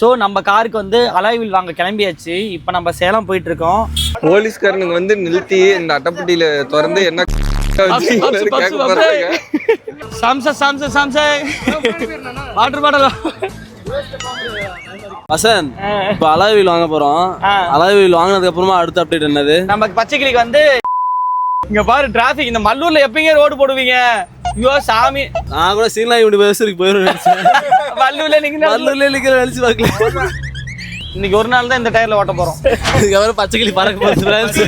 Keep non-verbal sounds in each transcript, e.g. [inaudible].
So நம்ம காருக்கு வந்து அலாய்வில் வாங்க கிளம்பியாச்சு. இப்போ நம்ம சேலம் போயிட்டு இருக்கோம் போலீஸ்காரனுங்க வந்து நிறுத்தி இந்த அட்டைப்பட்டியில திறந்து என்ன [laughs] Samsung Samsung Samsung. Water bottle. Vasanth இப்போ அலாய்வில் வாங்க போறோம். ஆ. அலாய்வில் வாங்கினதுக்கு அப்புறமா அடுத்த அப்டேட் என்னது? நம்ம பச்சைக்கிளிக்கு வந்து இங்க பாரு டிராஃபிக் இந்த மல்லூர்ல எப்பங்க ரோடு போடுவீங்க. ஐயோ சாமி நான் கூட சீலாய் இப்படி பேசுறதுக்கு போயிடும் நினைச்சேன் மல்லூர்ல நீங்க நல்லூர்ல நிக்கிற நினைச்சு பார்க்கல இன்னைக்கு ஒரு நாள் தான் இந்த டயர்ல ஓட்ட போறோம் இதுக்கப்புறம் பச்சைக்கிளி பறக்க போகுது friends.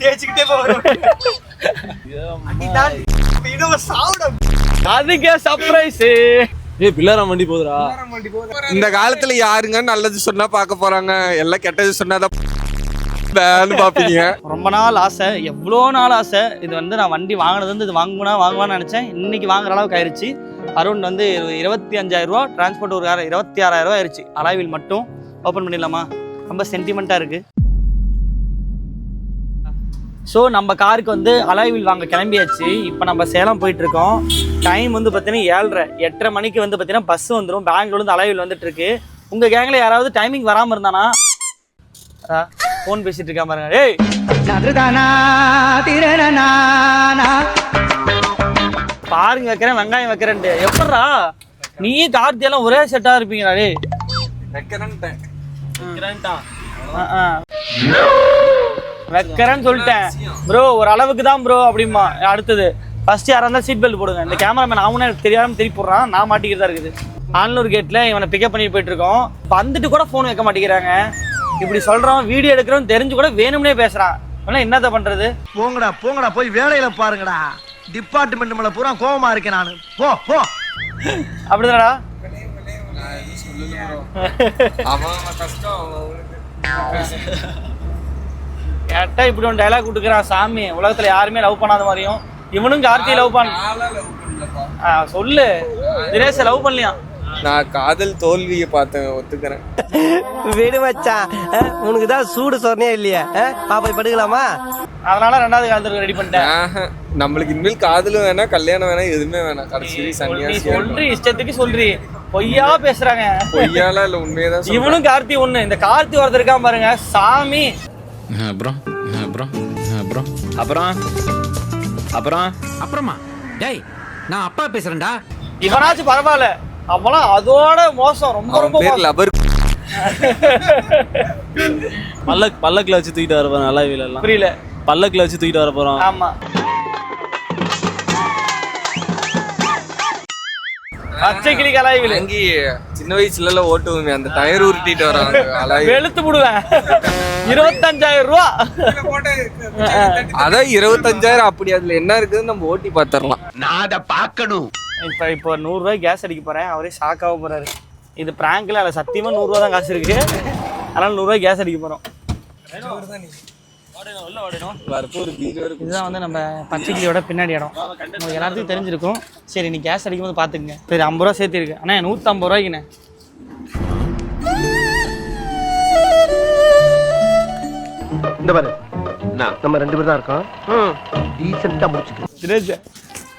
தேய்ச்சிக்கிட்டே போகிறோம் அதுக்கே சர்ப்ரைஸ் ஏய் பிள்ளாரம் வண்டி போகுதுடா இந்த காலத்துல யாருங்க நல்லது சொன்னா பார்க்க போறாங்க எல்லாம் கெட்டது சொன்னாதான் பாப்பீங்க. ரொம்ப நாள் ஆசை எவ்வளோ நாள் ஆசை. இது வந்து நான் வண்டி வாங்கினது வந்து இது வாங்குனா வாங்குவான்னு நினச்சேன். இன்னைக்கு வாங்குற அளவுக்கு ஆயிடுச்சு அரௌண்ட் வந்து இருபத்தி அஞ்சாயிரம் ரூபா டிரான்ஸ்போர்ட் ஒரு இருபத்தி ஆறாயிரம் ரூபா ஆயிருச்சு. அலாவில் மட்டும் ஓப்பன் பண்ணிடலாமா? ரொம்ப சென்டிமெண்ட்டாக இருக்கு. ஸோ நம்ம காருக்கு வந்து அலாய்வில் வாங்க கிளம்பியாச்சு. இப்போ நம்ம சேலம் போயிட்டுருக்கோம். டைம் வந்து பார்த்தீங்கன்னா ஏழரை. எட்டரை மணிக்கு வந்து பார்த்தீங்கன்னா பஸ் வந்துடும் பெங்களூர்லேருந்து அலாய்வில் வந்துட்டு இருக்கு உங்கள் கேங்கில் யாராவது டைமிங் வராமல் இருந்தானா? ஃபோன் பேசிட்டு இருக்கா பாருங்க டேய் பாருங்க வைக்கிறேன் வெங்காயம் வைக்கிறேன்ட்டு. எப்பட்றா? நீ கார்த்தி எல்லாம் ஒரே செட்டா இருப்பீங்களா ஆ. வைக்கிறேன்னு சொல்லிட்டேன். ப்ரோ ஒரு அளவுக்கு தான் ப்ரோ அப்படிமா அடுத்தது ஃபர்ஸ்ட் யாரா இருந்தால் சீட் பெல்ட் போடுங்க. இந்த கேமராமேன் அவனே எனக்கு தெரியாம திருப்பி போடுறான். நான் மாட்டிக்கிறதா இருக்குது. ஆன்லூர் கேட்ல இவனை பிக்கப் பண்ணிட்டு போயிட்டு இருக்கோம். வந்துட்டு கூட ஃபோன் வைக்க மாட்டேங்கிறாங்க. இப்படி சொல்றோம் வீடியோ எடுக்கிறோம் தெரிஞ்சு கூட வேணும்னே பேசுறான் அதெல்லாம் என்னத்த பண்றது? போங்கடா போங்கடா போய் வேலையில பாருங்கடா. டிபார்ட்மெண்ட் மேல பூரா கோவமா இருக்கேன் நானு. போ போ. அப்படிதானடா? கேட்டா இப்படி ஒரு டைலாக் கொடுக்குறான் சாமி. உலகத்துல யாருமே லவ் பண்ணாத மாதிரியும். இவனும் கார்த்தி லவ் பண்ண ஆ, சொல்லு. தினேஷ் லவ் பண்ணலையா நான் காதல் தோல்வியை பார்த்தேன் ஒத்துக்கிறேன். விடு மச்சான் உனக்கு தான் சூடு சொன்னே இல்லையா? பாப்பா படுக்கலாமா அதனால ரெண்டாவது காலத்துக்கு ரெடி பண்ணிட்டேன். நம்மளுக்கு இனிமேல் காதலும் வேணாம் கல்யாணம் வேணாம் எதுவுமே வேணாம். கடைசி சன்னியாசி சொல்றி இஷ்டத்துக்கு சொல்றி. பொய்யா பேசுறாங்க. பொய்யால இல்ல உண்மையதான். இவனும் கார்த்தி ஒண்ணு. இந்த கார்த்தி ஒருத்தர் இருக்கான் பாருங்க சாமி. அப்புறம்? அப்புறம்? அப்புறம் அப்புறம்? அப்புறம்? அப்புறமா? டேய் நான் அப்பா பேசுறேன்டா இவனாச்சும் பரவாயில்ல. அவெல்லாம் அதோட மோசம் ரொம்ப ரொம்ப பேர் லபர் [laughs] பல்லக் பல்லக்கில் வச்சு தூக்கிட்டு வர போறோம் அலாய்வில் எல்லாம். புரியல. பல்லக்கில் வச்சு தூக்கிட்டு வர போறோம் ஆமா. பச்சை கிளி கலாய்வில். வாங்கி சின்ன வயசுல எல்லாம் ஓட்டுவோமே அந்த டயர் உருட்டிட்டு வராங்க வெளுத்து விடுவேன் இருபத்தஞ்சாயிரம் ரூபா. அதான் இருபத்தஞ்சாயிரம் அப்படி அதுல என்ன இருக்குதுன்னு நம்ம ஓட்டி பாத்திரலாம். நான் அதை பார்க்கணும். இப்போ இப்போ நூறுரூவாய் கேஸ் அடிக்க போறேன். அவரே ஷாக் ஆக போறாரு. இது பிராங்க்ல அதில் சத்தியமா நூறுரூவா தான் காசு இருக்கு. அதனால நூறுரூவாய் கேஸ் அடிக்க இருக்கு இதுதான் வந்து நம்ம பச்சைக்கிளியோட பின்னாடி இடம். உங்களுக்கு எல்லாத்துக்கும் தெரிஞ்சிருக்கும். சரி நீ கேஸ் அடிக்கும்போது பார்த்துக்குங்க. சரி ஐம்பது ரூபா சேர்த்திருக்கு அண்ணா நூற்றம்பது ரூபாய்க்குண்ணே. இந்த பாரு. நம்ம ரெண்டு பேர் தான் இருக்கோம். டீசெண்டா முடிச்சுக்க. தினேஷ்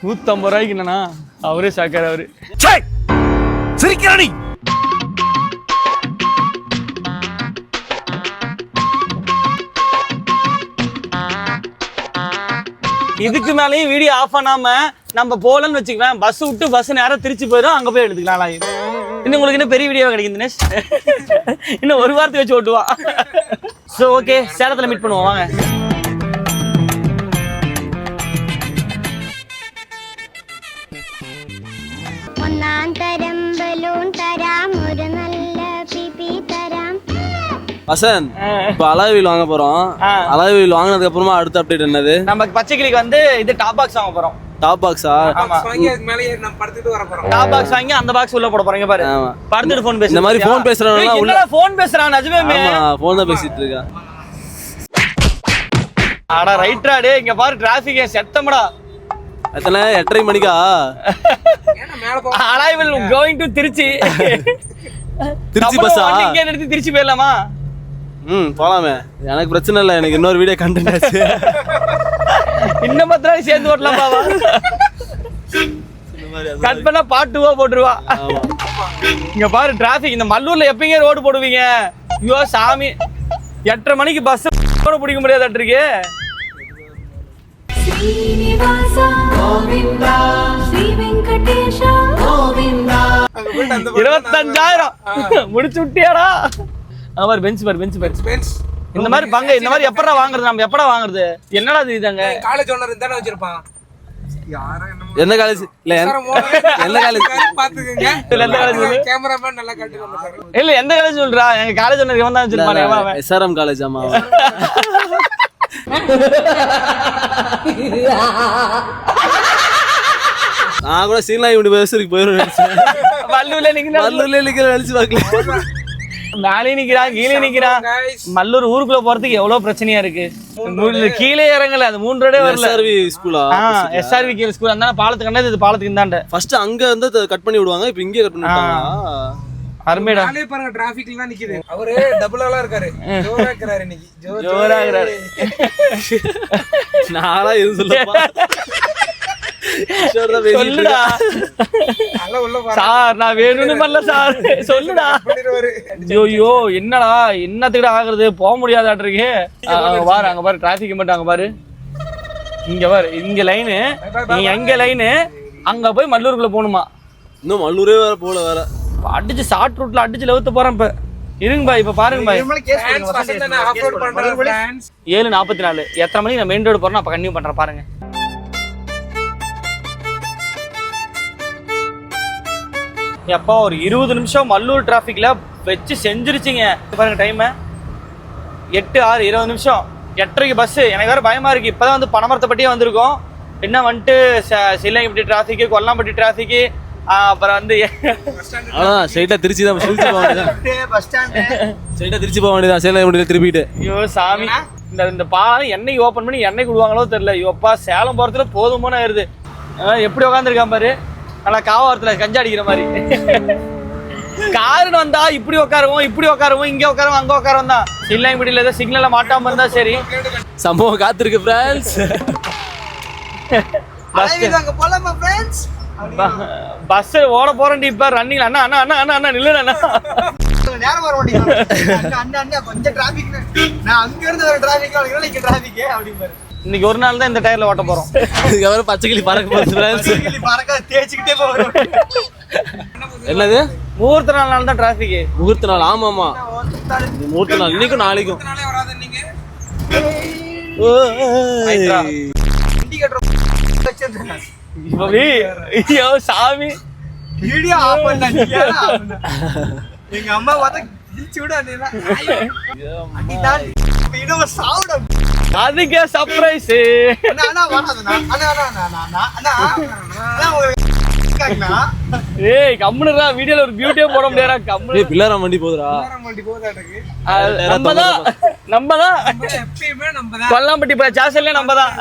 நூற்றம்பது ரூபாய்க்கு என்னண்ணா? அவரே ஷாக்கார் அவரு. சிரிக்கிறானி இதுக்கு மேலேயும் வீடியோ ஆஃப் பண்ணாம நம்ம போலன்னு வச்சுக்குவேன். பஸ் விட்டு பஸ் நேரம் திருச்சி போயிடும் அங்க போய் எடுத்துக்கலாம். இன்னும் உங்களுக்கு இன்னும் பெரிய வீடியோ கிடைக்கும் தினேஷ்? [laughs] இன்னும் ஒரு வாரத்தை வச்சு ஓட்டுவா ஸோ ஓகே சேலத்துல மீட் பண்ணுவோம் வாங்க. வசந்த் இப்போ அலாய்வில் வாங்க போறோம். ஆ. அலாய்வில் வாங்கினதுக்கு அப்புறமா அடுத்த அப்டேட் என்னது? நம்ம பச்சைக்கிளிக்கு வந்து இது டாப் பாக்ஸ் வாங்க போறோம். டாப் பாக்ஸா ஆமா. டாப் பாக்ஸ் வாங்கி அந்த பாக்ஸ் உள்ள போட போறீங்க பாரு. படுத்துட்டு ஃபோன் பேசு இந்த மாதிரி phone பேசுறவங்க உள்ள- உள்ள ஃபோன் பேசுறான்? நிஜமே. ஃபோன் தான் பேசிட்டு இருக்கா. அடா ரைட்ரா டே இங்க பாரு டிராபிக் செத்தமடா. எத்தனை? எட்டரை மணிக்கா? அலைவில் கோயிங் டு திருச்சி. திருச்சி பஸ்ஸா இங்கே நிறுத்தி திருச்சி போயிடலாமா? ம் போலாமே. எனக்கு பிரச்சனை இல்லை எனக்கு இன்னொரு வீடியோ கண்டென்ட் ஆச்சு. இன்னும் பத்து நாள் சேர்ந்து ஓட்டலாம் பாவா. கட் பண்ணா பாட்டுவா போட்டுருவா. இங்க பாரு டிராபிக் இந்த மல்லூர்ல எப்பங்க ரோடு போடுவீங்க. ஐயோ சாமி. எட்டரை மணிக்கு பஸ் கூட பிடிக்க முடியாதாட்டிருக்கு. இருபத்தஞ்சாயிரம். [laughs] முடிச்சு விட்டியாடா அங்க பாரு பெஞ்ச் பாரு பெஞ்ச் பாரு. இந்த மாதிரி பங்க இந்த மாதிரி எப்படா வாங்குறது நம்ம எப்படா வாங்குறது? என்னடா இது இதாங்க காலேஜ் ஓனர் தானே வச்சிருப்பான். எந்த காலேஜ் இல்ல எந்த- காலேஜ் பாத்துக்கங்க. இதுல எந்த காலேஜ்? கேமராமேன் நல்லா கட்டி வந்துருக்காரு இல்ல எந்த காலேஜ் சொல்றா? எங்க காலேஜ் ஒன்று இவன் தான் வச்சிருப்பானே? எஸ்ஆர்எம் காலேஜ் ஆமா [laughs] நான் கூட சீனாய் யூனிவர்சிட்டிக்கு போயிருவேன் நினைச்சேன். மல்லூர்ல நிக்கிறா மல்லூர்ல நிக்கிற நினைச்சு பார்க்கல. மேலே நிக்கிறான் கீழே நிக்கிறான் மல்லூர் ஊருக்குள்ள போறதுக்கு எவ்வளவு பிரச்சனையா இருக்கு? கீழே இறங்கல அது மூணு ரோடே வரல. எஸ்ஆர்வி ஸ்கூலா எஸ்ஆர்வி கீழ் ஸ்கூல் அந்த பாலத்துக்கு இது பாலத்துக்கு இந்தாண்ட. ஃபர்ஸ்ட் அங்க வந்து கட் பண்ணி விடுவாங்க இப்போ இங்கே கட் பண்ணி விட்டாங்க அருமைடா. நாளே பாருங்க டிராபிக்ல தான் நிக்குது. அவரு டபுளாலாம் இருக்காரு. [laughs] ஜோரா இருக்கிறாரு இன்னைக்கு. ஜோ- ஜோரா இருக்கிறாரு. நானா எதுவும் சொல்லப்பா. [laughs] சொல்லுடா. நல்லா உள்ள சார் நான் வேணும்னு பண்ணல சார். சொல்லுடா. ஐயோ என்னடா என்னத்துக்கிட்ட ஆகுறது? போக முடியாதாட்டிருக்கு அங்க பாரு அங்க பாரு டிராபிக் மட்டும் அங்க பாரு. இங்க பாரு இங்க லைனு நீ எங்க லைனு அங்க போய் மல்லூருக்குள்ள போகணுமா? இன்னும் மல்லூரே வேற போல வேற. அடிச்சு ஷார்ட் ரூட்ல அடிச்சு லெவத்து போறேன் இப்ப. இருங்க பாய் இப்ப பாருங்க பாய். ஏழு நாற்பத்தி நாலு எத்தனை மணிக்கு நான் மெயின் ரோடு போறேன் அப்ப கன்டினியூ பண்றேன் பாருங்க. எப்பா ஒரு இருபது நிமிஷம் மல்லூர் டிராஃபிக்ல வச்சு செஞ்சிருச்சிங்க. பாருங்க டைம் எட்டு ஆறு இருபது நிமிஷம். எட்டரைக்கு பஸ் எனக்கு வேற பயமா இருக்கு. இப்பதான் வந்து பனமரத்தைப்பட்டியே வந்திருக்கோம். என்ன வந்துட்டு ச- சில்லையம்பட்டி டிராஃபிக்கு கொல்லாம்பட்டி டிராஃபிக்கு அப்புறம் வந்து அதான் ஸ்ட்ரைட்டா திருச்சி தான். திருச்சி போக வேண்டியதான் ஸ்ட்ரைட்டா திருச்சி போக வேண்டியதான் சேலம் முடியல திருப்பிட்டு? ஐயோ சாமி. இந்த இந்த பாலம் என்னைக்கு ஓப்பன் பண்ணி என்னைக்கு விடுவாங்களோ தெரியல. ஐயோப்பா சேலம் போறதுல போதுமான ஆயிருது. எப்படி உட்காந்துருக்கான் பாரு. நல்லா காவாரத்துல கஞ்சா அடிக்கிற மாதிரி. காருன்னு வந்தா இப்படி உட்காருவோம் இப்படி உட்காருவோம் இங்க உட்காருவோம் அங்க உட்காருவோம் தான். சில்லாய்படியில ஏதோ சிக்னல்ல மாட்டாம இருந்தா சரி. சம்பவம் காத்திருக்கு ஃப்ரெண்ட்ஸ் பஸ் ஓட போறேன் இப்ப ரன்னிங் அண்ணா அண்ணா அண்ணா அண்ணா அண்ணா நில்லுடா அண்ணா நேரம் வர மாட்டேங்குது அண்ணா, அண்ணா அண்ணா கொஞ்சம் டிராபிக் நான் அங்க இருந்து வர டிராபிக் இங்க டிராபிக் அப்படிம்பாரு. இன்னைக்கு ஒரு நாள் தான் இந்த டயர்ல ஓட்ட போறோம். இதுக்கப்புறம் பச்சை கிளி பறக்க போகுது பறக்க தேய்ச்சிக்கிட்டே போகிறோம் என்னது? முகூர்த்த நாள் நாள் தான் டிராபிக் முகூர்த்த நாள் ஆமா ஆமா முகூர்த்த நாள். இன்னைக்கும் நாளைக்கும். நாளே வச்சிருந்தேன் ஐயோ சாமி. வீடியோ ஆஃப் பண்ணா? [laughs] எங்க அம்மா பார்த்தா கிழிச்சு விட அடிதான் இன்னும் சாவுட அதுக்கே சர்ப்ரைஸ் அண்ணா அண்ணா வராதுண்ணா அண்ணா அண்ணா அண்ணா அண்ணா அண்ணா அண்ணா அண்ணா உங்களுக்கு ஏய் கம்முனுடா வீடியோல ஒரு பியூட்டியே போட முடியாதா கம்முனு. ஏய் பிள்ளாரம் வண்டி போகுதுடா. வண்டி அது நம்ம தான் நம்ம தான் எப்பயுமே நம்ம தான் கொல்லாம்பட்டி சாசல்லே நம்ம தான்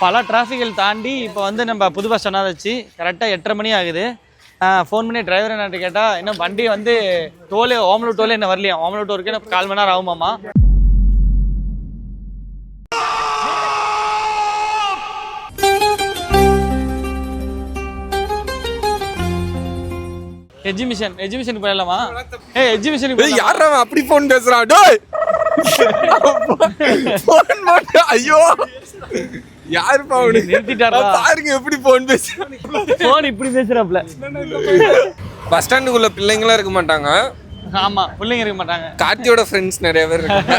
பல டிராஃபிக்கல் தாண்டி இப்போ வந்து நம்ம புது பஸ் ஸ்டாண்ட் வச்சு கரெக்டாக எட்டரை மணி ஆகுது. ஃபோன் பண்ணி டிரைவர் என்ன கேட்டால் இன்னும் வண்டி வந்து டோலே ஓமலூர் டோலே என்ன வரலையா? ஓமலூர் டோருக்கு இன்னும் கால் மணி நேரம் ஆகுமாமா எஜிமிஷன் எஜிமிஷன் போயிடலாமா? ஏ எஜிமிஷன் ஏய் யாரா அப்படி போன் பேசுறான்? டேய்! போன் போட்டு ஐயோ. யாருப்பா அவனுக்கு நிறுத்திட்டாரா? பாருங்க எப்படி போன் பேசுறான் ஃபோன் இப்படி பேசுறாப்ல. பஸ் ஸ்டாண்டுக்குள்ள பிள்ளைங்களாம் இருக்க மாட்டாங்க. ஆமா பிள்ளைங்க இருக்க மாட்டாங்க. கார்த்தியோட ஃப்ரெண்ட்ஸ் நிறைய பேர் இருக்காங்க.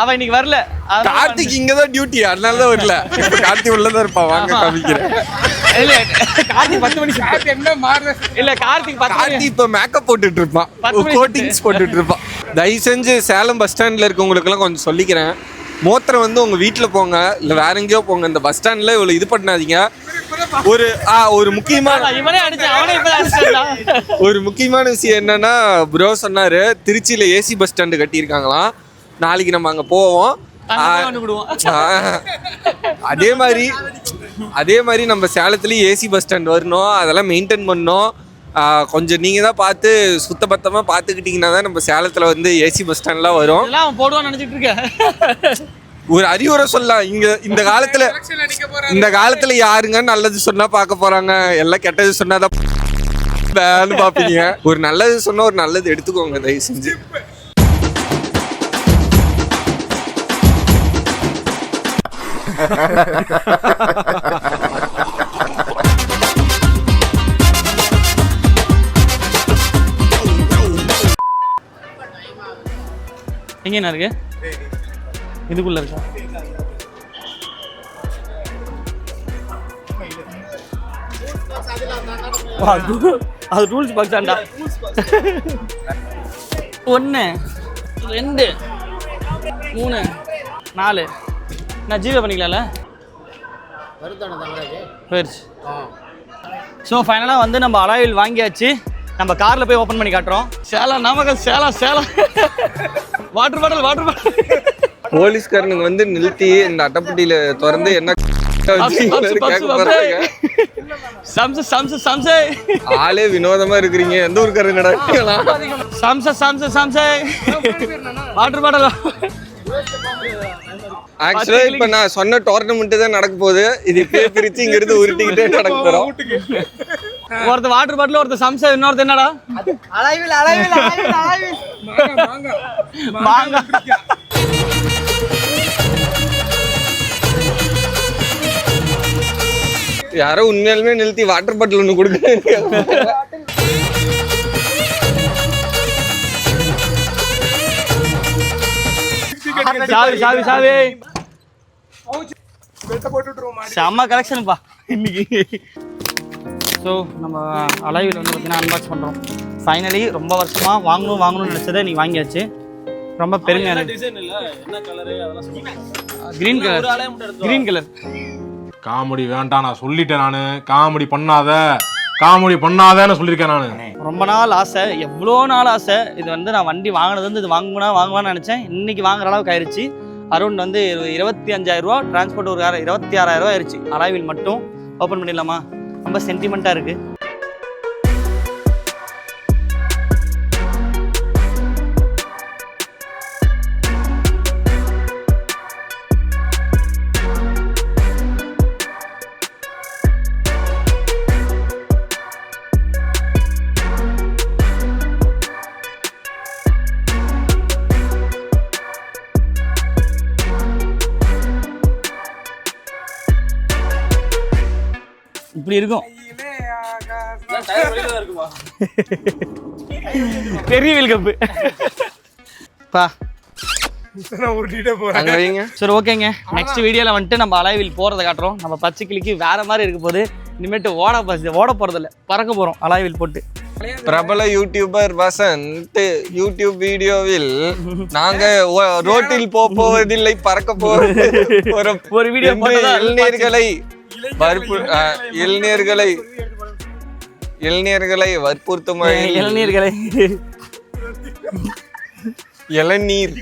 அவன் இன்னைக்கு வரல. கார்த்திக் இங்கதான் டியூட்டி அதனால தான் வரல. இப்ப கார்த்தி உள்ளதான் இருப்பான் வாங்க காமிக்கிறேன். இல்ல கார்த்திக் பத்து மணி என்ன மாறுது இல்ல கார்த்திக் பத்து கார்த்தி மணி இப்ப மேக்கப் போட்டுட்டு இருப்பான். கோட்டிங்ஸ் போட்டுட்டு இருப்பான். தயவு செஞ்சு சேலம் பஸ் ஸ்டாண்ட்ல இருக்கவங்களுக்கு எல்லாம் கொஞ்சம் சொல்லிக்கிறேன். மோத்திரம் வந்து உங்க வீட்ல போங்க இல்ல வேற எங்கேயோ போங்க. இந்த பஸ் ஸ்டாண்ட்ல இவ்வளவு இது பண்ணாதீங்க. ஒரு ஆ ஒரு முக்கியமான ஒரு முக்கியமான விஷயம் என்னன்னா ப்ரோ சொன்னாரு திருச்சியில ஏசி பஸ் ஸ்டாண்டு கட்டியிருக்காங்களாம். நாளைக்கு நம்ம அங்க போவோம். அதே மாதிரி அதே மாதிரி நம்ம சேலத்துலயும் ஏசி பஸ் ஸ்டாண்ட் வரணும். அதெல்லாம் மெயின்டைன் பண்ணணும். கொஞ்சம் நீங்கள் தான் பார்த்து சுத்தபத்தமாக பார்த்துக்கிட்டிங்கன்னா தான் நம்ம சேலத்தில் வந்து ஏசி பஸ் ஸ்டாண்ட்லாம் வரும். இதெல்லாம் அவன் போடுவான்னு நினைச்சிட்டு இருக்கேன். ஒரு அறிவுரை சொல்லலாம். இங்க இந்த காலத்துல இந்த காலத்துல யாருங்க நல்லது சொன்னா பார்க்க போறாங்க? எல்லாம் கெட்டது சொன்னாதான் வேன்னு பாப்பீங்க ஒரு நல்லது சொன்னா ஒரு நல்லது எடுத்துக்கோங்க தயவு செஞ்சு. [laughs] என்ன இருக்கு? இதுக்குள்ள இருக்கா? அது- ரூல்ஸ் ரூல்ஸ் பாக்ஸாண்டா ஒன்று ரெண்டு மூணு நாலு. நான் ஜிபே பண்ணிக்கலாம்ல? போயிடுச்சு ஸோ ஃபைனலாக வந்து நம்ம அலாயில் வாங்கியாச்சு. நம்ம காரில் போய் ஓப்பன் பண்ணி காட்டுறோம். Salem Namakkal Salem Salem water bottle water bottle. போலீஸ்காரனுங்க வந்து நிறுத்தி இந்த அட்டைப்பட்டியில திறந்து என்ன ஆளே வினோதமா இருக்கிறீங்க. எந்த ஊருக்காரங்கடா சம்ச சம்சு சம்சு. Water bottle. ஆக்சுவலா இப்ப நான் சொன்ன டோர்னமெண்ட் தான் நடக்க போகுது. இது இப்பயே பிரிச்சு இங்க இருந்து உருட்டிக்கிட்டே நடக்க போறோம். ஒருத்த வாட்டர் பாட்டில் ஒருத்த சம்சு இன்னொருத்த என்னடா அலைவில் அலைவில் அலைவில் அலைவில் மாங்கா யாரோ உண்மையாலுமே நிறுத்தி வாட்டர் பாட்டில் ஒண்ணு கொடுக்க சாவி சாவி சாவி பெல்ட்டை போட்டு விட்டுருவோம் மாடி செம்ம கலெக்ஷன்ப்பா இன்னைக்கு ஸோ நம்ம அலைவில் வந்து பார்த்தீங்கன்னா அன்பாக்ஸ் பண்ணுறோம் ஃபைனலி ரொம்ப வருஷமாக வாங்கணும் வாங்கணும்னு நினச்சதை நீ வாங்கியாச்சு. ரொம்ப பெருமையாக இருக்கு. டிசைன் இல்ல? என்ன கலரு அதெல்லாம் சொல்லுங்க. Green colour green colour comedy வேண்டாம் நான் சொல்லிட்டேன் நானு. காமெடி பண்ணாத. காமெடி பண்ணாதன்னு சொல்லியிருக்கேன் நானு. ரொம்ப நாள் ஆசை எவ்வளோ நாள் ஆசை. இது வந்து நான் வண்டி வாங்கினது வந்து இது வாங்குனா வாங்குவான்னு நினச்சேன். இன்னைக்கு வாங்குற அளவுக்கு ஆயிடுச்சு அரௌண்ட் வந்து இரு- இருபத்தி அஞ்சாயிரம் ரூபா டிரான்ஸ்போர்ட் ஒரு இருபத்தி ஆறாயிரம் ரூபா ஆயிடுச்சு அலாவில் மட்டும் ஓப்பன் பண்ணிடலாமா? ரொம்ப சென்டிமெண்ட்டாக இருக்குது இருக்கும். [laughs] பெரிய வீல் கப்பு. பா. சரி ஓகேங்க. நெக்ஸ்ட் வீடியோவில் வந்துட்டு நம்ம அலாய்வில் போகிறத காட்டுறோம். நம்ம பச்சை கிளிக்கு வேற மாதிரி இருக்க போது இனிமேட்டு ஓட பஸ் ஓட போகிறதில்ல பறக்க போகிறோம் அலாய்வில் போட்டு. பிரபல யூடியூபர் வசந்த் யூடியூப் வீடியோவில் நாங்க ரோட்டில் போப் போவதில்லை பறக்க போவது. [laughs] ஒரு ஒரு வீடியோ இளைஞர்களை வற்பு இளைஞர்களை இளைஞர்களை வற்புறுத்தும் வகையில் இளநீர்களை இளநீர்.